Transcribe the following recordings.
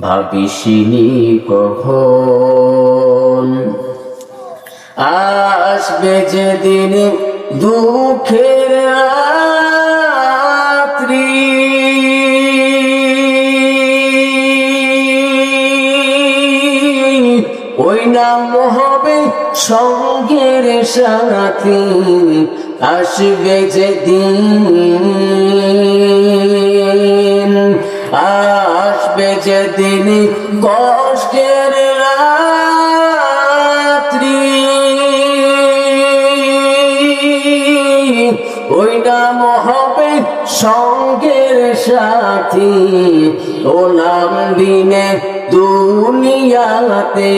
ভাবিসিনি কখন? আসবে যেদিন দুঃখের রাত্রি। ওই নাম হবে সঙ্গের সাথী আসবে যেদিন। আসবে যেদিন কষ্টের রাত্রি। ওই নাম হবে সঙ্গের সাথী। ও নাম দিনে দুনিয়াতে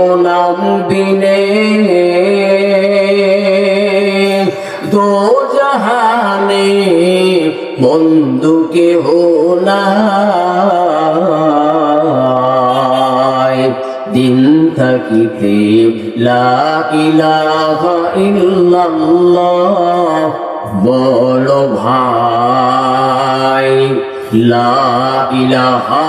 ও নাম দিনে দো জাহানে বন্ধুকে হো নাই। দিন থাকিতে লা ভাই লা ইলাহা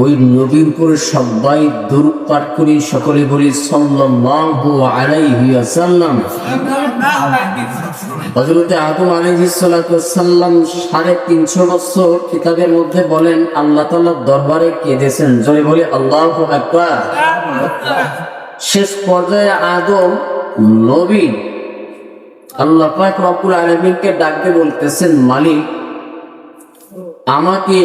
ওই নবীর উপরে সবাই দূর পাঠ করি, সকলে বলি সাল্লাল্লাহু আলাইহি ওয়াসাল্লাম। হযরতে আদম আলাইহিস সালাতু ওয়াসাল্লাম সাড়ে তিনশো বছর কিতাবের মধ্যে বলেন, আল্লাহ তাআলার দরবারে কেঁদেছেন। জয় বলি, আল্লাহু আকবার। শেষ পর্যায়ে আদম নবী আল্লাহ পাক রব্বুল আলামিনকে ডাকতে বলতেছেন, মালিক, আমাকে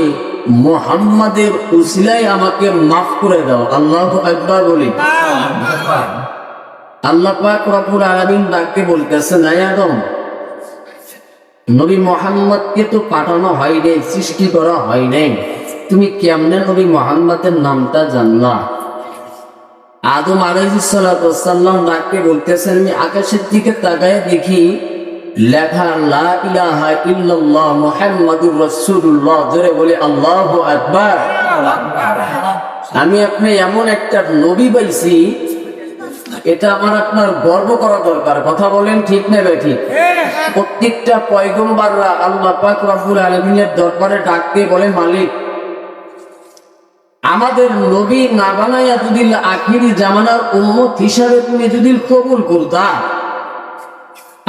মোহাম্মদের উসিলায় আমাকে মাফ করে দাও। আল্লাহ একবার বলি। আল্লাহ পাক রব্বুল আলামিন ডাকতে বলতেছেন, আয় আদম, নবী মোহাম্মদকে তো পাঠানো হয় নাই, সৃষ্টি করা হয় নাই। তুমি কেমনে নবী মোহাম্মদের নামটা জানলা? আদম আলাইহিসসালাম ডাকতে বলতেছেন, আমি আকাশের দিকে তাকায় দেখি লেখা লা ইলাহা ইল্লাল্লাহ মুহাম্মাদুর রাসূলুল্লাহ জোরে বলি, আল্লাহু আকবার। আমি আপনি এমন একটা নবী পাইছি, এটা আমার আপনার গর্ব করা দরকার। কথা বলেন ঠিক নেবে ঠিক? প্রত্যেকটা পয়গম্বাররা আল্লাহ পাক রব্বুল আলামিনের দরবারে ডাকতে বলে, মালিক, আমাদের নবী না বানাইয়া যদি আখিরি জামানার উম্মত হিসাবে তুমি যদি কবুল করতা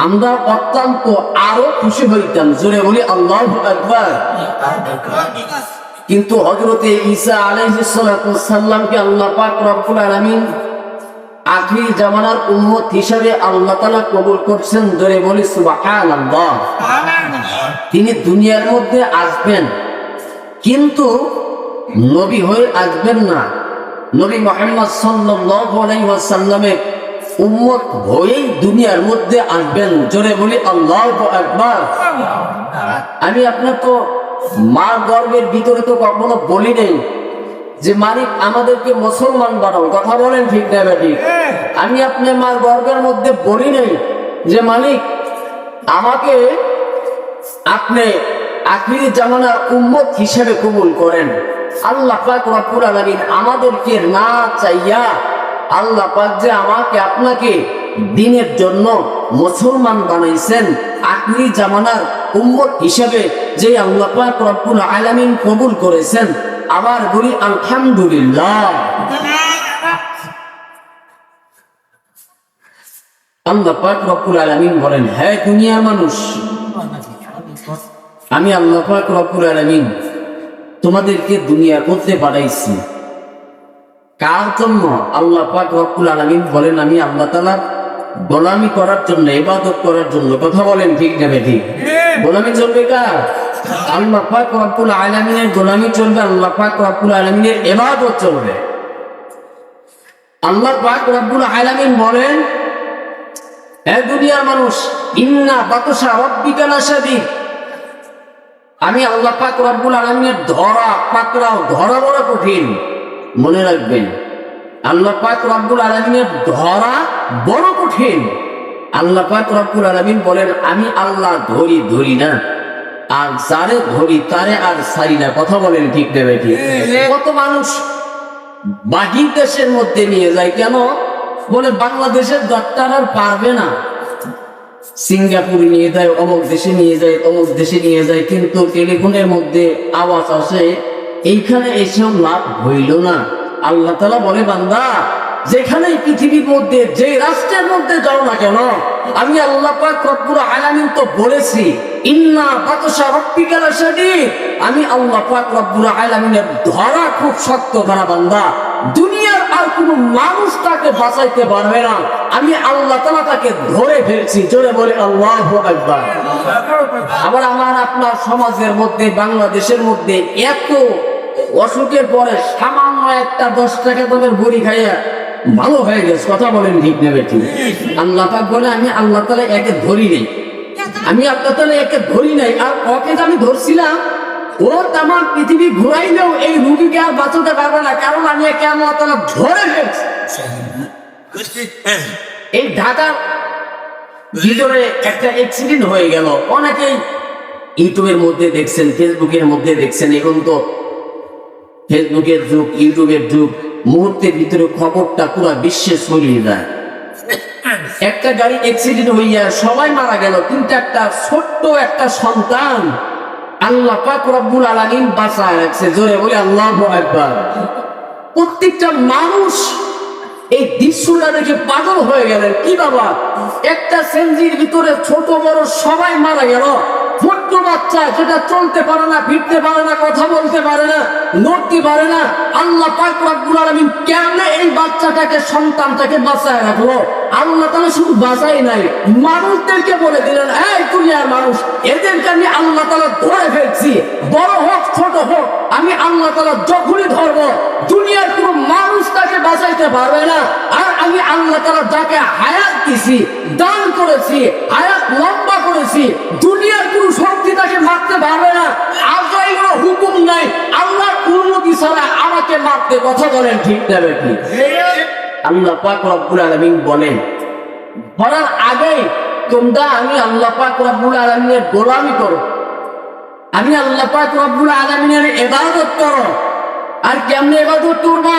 আমরা অত্যন্ত আরও খুশি হইতাম। জোরে বলি আল্লাহ একবার কিন্তু হজরতে ঈসা আলাইহিসসালামকে আল্লাহ পাক রব্বুল আলামিন আখির জামানার উম্মত হিসাবে আল্লাহ তাআলা কবুল করছেন। জোরে বলি সুবহানাল্লাহ। তিনি দুনিয়ার মধ্যে আসবেন কিন্তু নবী হয়ে আসবেন না। নবী মোহাম্মদ সাল্লাল্লাহু আলাইহি ওয়াসাল্লামের উম্মত হয়েই দুনিয়ার মধ্যে আসবেন। জোরে বলি, আল্লাহু আকবার। আমি আপনার তো মা গর্বের ভিতরে তো কখনো বলি নেই যে, মালিক, আমাদেরকে মুসলমান বানাও। কথা বলেন ঠিক না বেটি আমি আপনার মার গর্বের মধ্যে বলি নেই যে, মালিক, আমাকে আপনি আখিরি জামানার উম্মত হিসেবে কবুল করেন। আল্লাহ পাক রব্বুল আলামিন আমাদেরকে না চাইয়া আল্লাহ পাক যে আমাকে আপনাকে দিনের জন্য মুসলমান বানাইছেন আখিরি জামানার উম্মত হিসেবে যে আল্লাহ পাক রব্বুল আলামিন কবুল করেছেন, আবার বলি আলহামদুলিল্লাহ। আল্লাহ পাক রব্বুল আলামিন বলেন হ্যাঁ দুনিয়ার মানুষ, আমি আল্লাহ পাক রব্বুল আলামিন তোমাদেরকে দুনিয়া করতে পাঠাইছি কার জন্য আল্লাহ পাক রব্বুল আলামিন বলেন আমি আল্লাহ তাআলার গোলামি করার জন্য ইবাদত করার জন্য কথা বলেন ঠিক নেবে ঠিক। গোলামি চলবে কার? আল্লাহ পাক রব্বুল আলামিনের গোলামি চলবে আল্লাহ পাক রব্বুল আলামিনের ইবাদত চলবে। আল্লাহ পাক রব্বুল আলামিন বলেন হে দুনিয়ার মানুষ ইন্না বাতসা রব্বিকা লাশাদীদ আমি আল্লাহ পাক রব্বুল আলামিনের ধরা পাকড়াও ধরা বড় কঠিন। মনে রাখবেন আল্লাহ পাক রব্বুল আলামিনের ধরা বড় কঠিন। আল্লাহ পাক রব্বুল আলামিন বলেন আমি আল্লাহ ধরি ধরি না। আর যারে ধরি তারে আর সারি না। কথা বলেন ঠিক দেবে ঠিক কত মানুষ বাহির দেশের মধ্যে নিয়ে যায় কেন? বলে বাংলাদেশের ডাক্তার আর পারবে না। সিঙ্গাপুরে নিয়ে যায় অমুক দেশে নিয়ে যায় অমুক দেশে নিয়ে যায় কিন্তু টেলিফোনের মধ্যে আওয়াজ আসে এইখানে এসেও লাভ হইল না। আল্লাহ তালা বলে, বান্দা যেখানে পৃথিবীর মধ্যে, যে রাষ্ট্রের মধ্যে যাও না কেন, আমি আল্লাহ পাক রব্বুল আলামিন তো বলেছি, ইন্না বাতসা রব্বিকাল আমি আল্লাহ পাক রব্বুল আলামিনের ধরা খুব শক্ত, ধরা বান্দা দুনিয়ার আর কোনো মানুষ তাকে বাঁচাইতে পারবে না। আমি আল্লাহ তালা তাকে ধরে ফেলছি। জোরে বলে আল্লাহ আকবার। আবার আমার আপনার সমাজের মধ্যে, বাংলাদেশের মধ্যে এত অসুখের পরে সামান্য একটা দশ টাকা দামের বড়ি খাইয়া ভালো হয়ে গেছে। কথা বলেন ঠিক নেবে ঠিক আল্লাহ পাক বলে, আমি আল্লাহ তালা একে ধরি নেই। আমি আল্লাহ তালা একে ধরি নাই। আর ওকে আমি ধরছিলাম ও তামাম পৃথিবী ঘুরাইলেও এই রুগীকে আর বাঁচাতে পারবে না। কারণ আমি আল্লাহ তালা ধরে ফেলছি। এই ঢাকার ভিতরে একটা অ্যাক্সিডেন্ট হয়ে গেল। অনেকেই ইউটিউবের মধ্যে দেখছেন, ফেসবুকের মধ্যে দেখছেন। এখন তো ফেসবুকের যুগ, ইউটিউবের যুগ। মুহূর্তের ভিতরে খবরটা পুরো বিশ্বে ছড়িয়ে যায়। একটা গাড়ি অ্যাক্সিডেন্ট হইয়া সবাই মারা গেল। কিন্তু একটা ছোট্ট একটা সন্তান আল্লাহ পাক রব্বুল আলামিন বাঁচায় রাখছে। জোরে বলে আল্লাহু আকবার। প্রত্যেকটা মানুষ এই দৃশ্যটা দেখে পাগল হয়ে গেলেন। কি বাবা? একটা সেঞ্জির ভিতরে ছোট বড় সবাই মারা গেল। ছোট্ট বাচ্চা, যেটা চলতে পারে না, ফিরতে পারে না, কথা বলতে পারে না, নড়তে পারে না, আল্লাহ কেমনে এই বাচ্চাটাকে, সন্তানটাকে বাঁচায় রাখল? আল্লাহ তাআলা শুধু বাঁচাই নাই, মানুষদেরকে বলে দিলেন, এই দুনিয়ার মানুষ, এদেরকে আমি আল্লাহ তাআলা ধরে ফেলছি, বড় হোক, ছোট হোক, আমি আল্লাহ তাআলা যখনই ধরবো, দুনিয়ার কোনো মানুষ তাকে বাঁচাইতে পারবে না, আর আমি আল্লাহ তাআলা যাকে হায়াত দিছি, দান করেছি, হায়াত লম্বা করেছি, দুনিয়ার কোনো শক্তি তাকে মারতে পারবে না। আজরাইলের হুকুম নাই। আল্লাহর অনুমতি ছাড়া আমাকে মারতে কথা বলেন, ঠিক যাবে কি আল্লাহ পাক রব্বুল আলামিন বলেন, বলার আগে তোমরা আমি আল্লাহ পাক রব্বুল আলামিনের গোলামি করো। আমি আল্লাহ পাক রব্বুল আলামিনের ইবাদত করো। আর কেমনে ইবাদত করবা?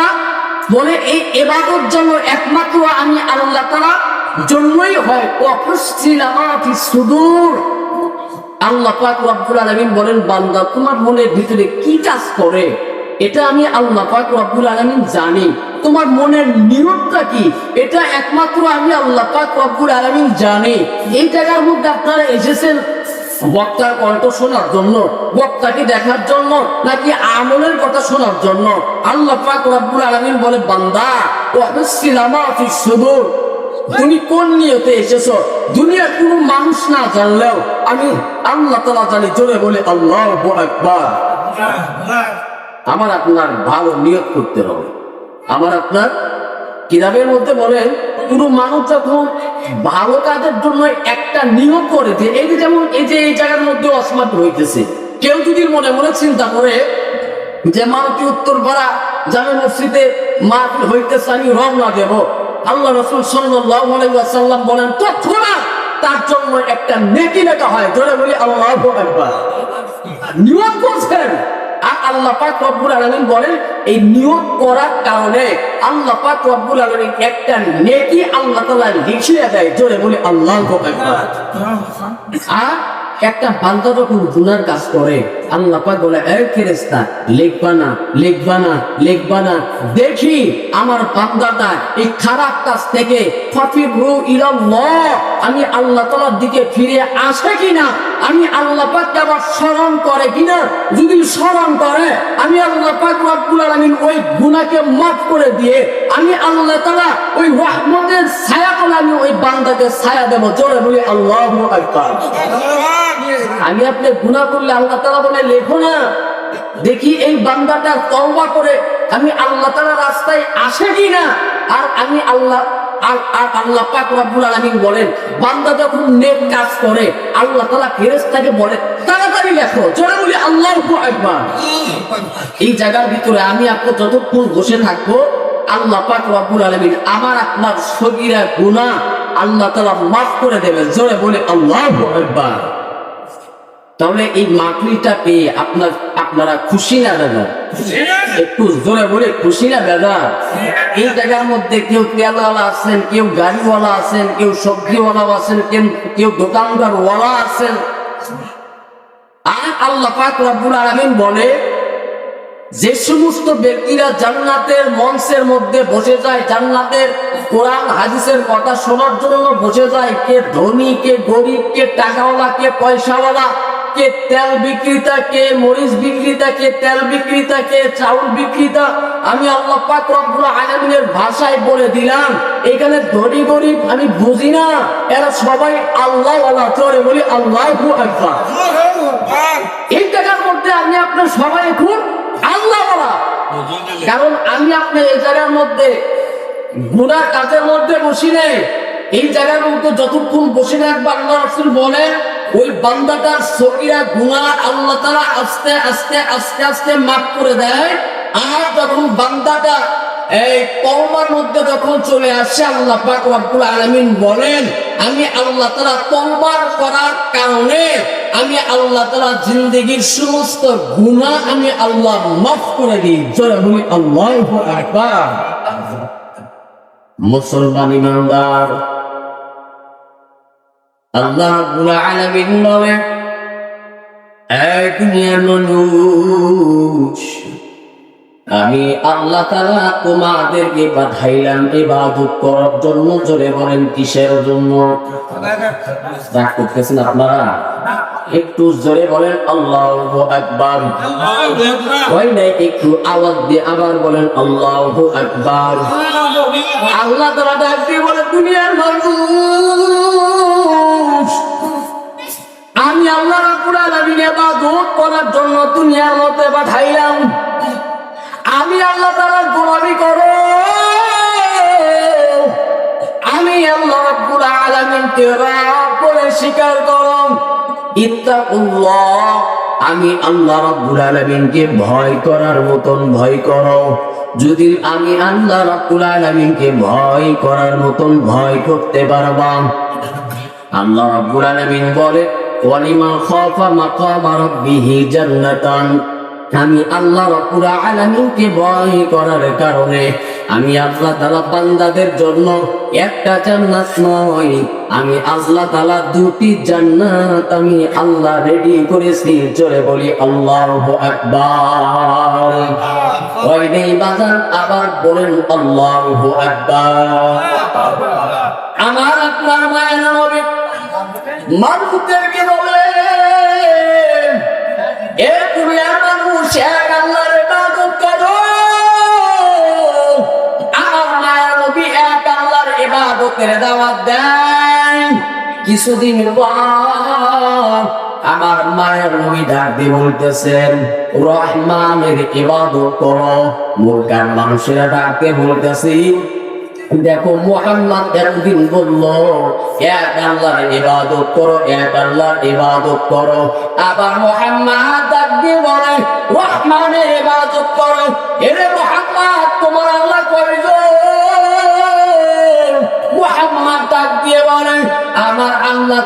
বলে এই ইবাদত জন্য একমাত্র আমি আল্লাহ তারা জন্যই হয়। আমাফি সুদূর। আল্লাহ পাক রব্বুল আলামিন বলেন, বান্দা, তোমার মনের ভিতরে কি কাজ করে? এটা আমি আল্লাহ পাক রব্বুল আলামিন জানি। তোমার মনের নিয়তটা কি? এটা একমাত্র আমি আল্লাহ পাক রব্বুল আলামিন জানি। এই জায়গার মধ্যে আপনারা এসেছেন বক্তার কণ্ঠ শোনার জন্য, বক্তাকে দেখার জন্য, নাকি আমলের কথা শোনার জন্য? আল্লাহ পাক রব্বুল আলামিন বলে, বান্দা ওয়াহসিল আমাফি সুদূর। তুমি কোন নিয়তে এসেছ? দুনিয়ার কোনো মানুষ না জানলেও আমি আল্লাহ তালা জানি, জোরে বলে আল্লাহ একবার আমার আপনার ভালো নিয়ত করতে হবে। আমার আপনার কিতাবের মধ্যে বলেন কোনো মানুষ যখন ভালো কাজের জন্য একটা নিয়ত করে যে, এই যে যেমন এই যে এই জায়গার মধ্যে অসমাত হইতেছে, কেউ যদি মনে মনে চিন্তা করে যে মারুতি উত্তর পাড়া জামে মসজিদে, মাহফিল হইতেছে, আমি রং না দেব। আল্লাহ রসুল ওয়াসাল্লাম বলেন তৎক্ষণাৎ তার জন্য একটা নেকি লেখা হয়। জোরে বলি আল্লাহ নিয়ত করছেন। আর আল্লাহ পাক রব্বুল আলামিন বলেন এই নিয়ত করার কারণে আল্লাহ পাক রব্বুল আলামিন একটা নেকি আল্লাহ তাআলা লিখিয়ে দেয়। জোরে বলি আল্লাহু আর একটা বান্দা যখন গুনার কাজ করে, আল্লাহ পাক বলে, এই ফেরেশতা, লিখবা না লিখবা না লিখবা না। দেখি আমার বান্দাটা এই খারাপ কাজ থেকে ফাফিরু ইলাল্লাহ। আমি আল্লাহ তাআলার দিকে ফিরে আসে কিনা? আমি আল্লাহ পাককে আবার স্মরণ করে কিনা? যদি স্মরণ করে, আমি আল্লাহ পাক রব্বুল আলামিন ওই গুনাহকে মাফ করে দিয়ে, আমি আল্লাহ তাআলা ওই রহমতের ছায়া আমি ওই বান্দাকে ছায়া দেব। জোরে বলি, আল্লাহু আকবার। আমি আপনি গুনাহ করলে আল্লাহ তাআলা বলে, লেখো না। দেখি এই বান্দাটা তওবা করে, আমি আল্লাহ তাআলা রাস্তায় আসে কিনা? আর আমি আল্লাহ, আর আর আল্লাহ পাক রব্বুল আলামিন বলেন, বান্দা যখন নেক কাজ করে, আল্লাহ তাআলা ফেরেশতাকে বলে, তাড়াতাড়ি লেখো, জোরে বলি, আল্লাহু আকবার। এই জায়গার ভিতরে আমি আপনি যতক্ষণ বসে থাকব, আল্লাহ পাক রব্বুল আলামিন আমার আপনার সগীরা গুনাহ আল্লাহ তালা মাফ করে দেবেন। জোরে বলে, আল্লাহ একবার তাহলে এই মাকড়িটা পেয়ে আপনার আপনারা খুশি না দাদা? একটু জোরে বলে খুশি না দাদা? এই জায়গার মধ্যে কেউ তেলওয়ালা আছেন কেউ গাড়িওয়ালা আছেন কেউ সবজিওয়ালা আছেন কেউ কেউ দোকানদার ওয়ালা আছেন। আর আল্লাহ পাক রব্বুল আলামিন বলে যে সমস্ত ব্যক্তিরা জান্নাতের মঞ্চের মধ্যে বসে যায় জান্নাতের কোরআন হাদিসের কথা শোনার জন্য বসে যায় কে ধনী কে গরিব কে টাকাওয়ালা কে পয়সাওয়ালা কে তেল বিক্রেতা কে মরিচ বিক্রেতা কে তেল বিক্রেতা কে চাউল বিক্রেতা আমি আল্লাহ পাক রব্বুল আলামিনের ভাষায় বলে দিলাম এখানে ধনী গরিব আমি বুঝি না। এরা সবাই আল্লাহ ওয়ালা চলে বলি আল্লাহু আকবার। এই জায়গার মধ্যে আমি আপনার সবাই এখন আল্লাহ বলা কারণ আমি আপনার এই জায়গার মধ্যে গুনার কাজের মধ্যে বসি নেই। এই জায়গার মধ্যে যতক্ষণ বসে থাকবে আল্লাহ রসুল বলেন ওই বান্দাটার সকিরা গুনাহ আল্লাহ তারা আস্তে আস্তে আস্তে আস্তে মাফ করে দেয়। আর যখন বান্দাটা এই কলমার মধ্যে যখন চলে আসে, আল্লাহ পাক বলেন, আমি আল্লাহ তাআলা তওবার করার কারণে আমি আল্লাহ তাআলা জিন্দেগীর সমস্ত গুনাহ আমি আল্লাহ মাফ করে দিই। বলি আল্লাহু মুসলমান ইমানদার আল্লাহ রাব্বুল আলামিন বলে এক দুনিয়ার মানুষ, আমি আল্লাহ তাআলা তোমাদেরকে পাঠাইলাম ইবাদত করার জন্য। জোরে বলেন, কিসের জন্য? রাগ করতেছেন আপনারা? একটু জোরে বলেন, আল্লাহু আকবার। ওই নাই, একটু আওয়াজ দিয়ে আবার বলেন, আল্লাহু আকবার। আল্লাহ তাআলা ডাক দিয়ে বলে, দুনিয়ার মানুষ আমি আল্লাহ রাব্বুল আলামিন ইবাদত করার জন্য দুনিয়ার মধ্যে পাঠাইলাম। আমি আল্লাহ তাআলার গোলামি করো। আমি আল্লাহ রাব্বুল আলামিনকে রব বলে স্বীকার করো ইত্তাকুল্লাহ, আমি আল্লাহ রাব্বুল আলামিনকে ভয় করার মতন ভয় করো। যদি আমি আল্লাহ রাব্বুল আলামিনকে ভয় করার মতন ভয় করতে পারবা আল্লাহ রাব্বুল আলামিন বলে ওয়ালিমা খাফা মাকামা রাব্বিহি জান্নাতান। আমি আল্লাহ রাব্বুল আলামিনকে ভয় করার কারণে আমি আল্লাহ তাআলা বান্দাদের জন্য একটা জান্নাত নয়, আমি আল্লাহ তাআলা দুটি জান্নাত আমি আল্লাহ রেডি করেছি। জোরে বলি, আল্লাহু আকবার। ওই নেই বাজার আবার বলেন, আল্লাহু আকবার। আমার আপনার মায়ের মানুষদেরকে বলে? এ দুনিয়ার মানুষ, এক আল্লাহর ইবাদত করো। আমার মায়ের নবী আল্লাহর ইবাদতের দাওয়াত দেন। কিছুদিন পর আমার মায়ের ডাক দিয়ে বলতেছেন, রহমানের ইবাদত করো। মুরগার মানুষেরা ডাক দিয়ে বলতেছি দেখো মোহাম্মদ একদিন বলল এক আল্লাহর ইবাদত করো এক আল্লাহর ইবাদত করো। আবার মোহাম্মদ বলে, রহমানের ইবাদত করো। এরে মোহাম্মদ, তোমার আল্লাহ কয়জন? মোহাম্মদ ডাক দিয়ে বলে, আমার আল্লাহ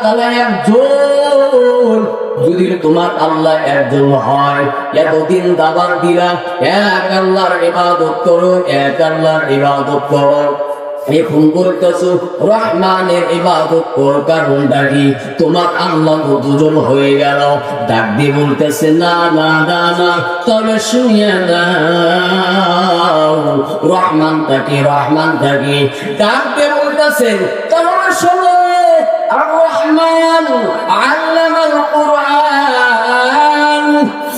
একজন। যদি তোমার আল্লাহ একজন হয়, এতদিন দাবার দিলা, এক আল্লাহর ইবাদত করো, এক আল্লাহর ইবাদত করো। এখন বলতেছো রহমানের ইবাদত কর কারণ ডাকি তোমার আল্লাহ দুজন হয়ে গেল। ডাক দিয়ে বলতেছে, না না না না, তবে শুনিয়া দাও। রহমান থাকে রহমান থাকে। ডাক দিয়ে বলতেছে, তাহলে শুনে, রহমান আল্লাহ কোরআন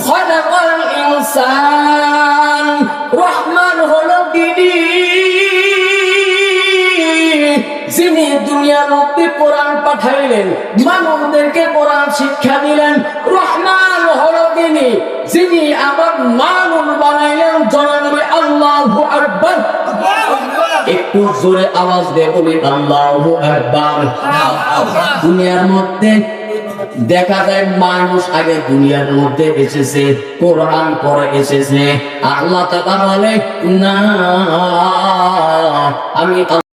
খলাকাল ইনসান। একটু জোরে আওয়াজ আল্লাহ দুনিয়ার মধ্যে দেখা যায় মানুষ আগে দুনিয়ার মধ্যে এসেছে, কোরআন পরে এসেছে। আল্লাহ তাআলা বলে, না, আমি